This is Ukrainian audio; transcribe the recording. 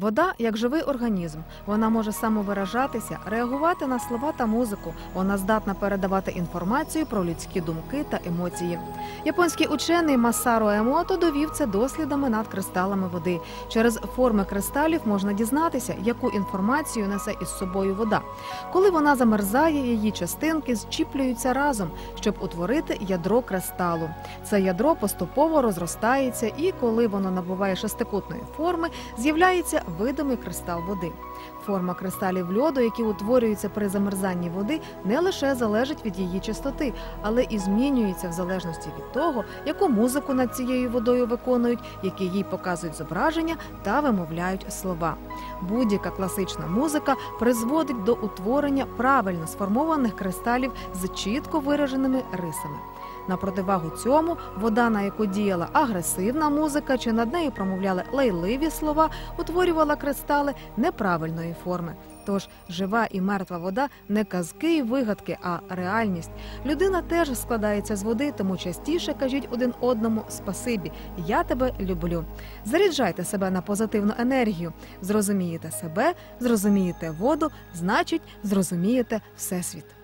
Вода як живий організм. Вона може самовиражатися, реагувати на слова та музику. Вона здатна передавати інформацію про людські думки та емоції. Японський учений Масаро Емото довів це дослідами над кристалами води. Через форми кристалів можна дізнатися, яку інформацію несе із собою вода. Коли вона замерзає, її частинки зчіплюються разом, щоб утворити ядро кристалу. Це ядро поступово розростається, і коли воно набуває шестикутної форми, з'являється видимий кристал води. Форма кристалів льоду, які утворюються при замерзанні води, не лише залежить від її чистоти, але і змінюється в залежності від того, яку музику над цією водою виконують, які їй показують зображення та вимовляють слова. Будь-яка класична музика призводить до утворення правильно сформованих кристалів з чітко вираженими рисами. На противагу цьому вода, на яку діяла агресивна музика, чи над нею промовляли лайливі слова, утворювала кристали неправильної форми. Тож жива і мертва вода не казки і вигадки, а реальність. Людина теж складається з води, тому частіше кажіть один одному спасибі. Я тебе люблю. Заряджайте себе на позитивну енергію. Зрозумієте себе, зрозумієте воду, значить, зрозумієте всесвіт.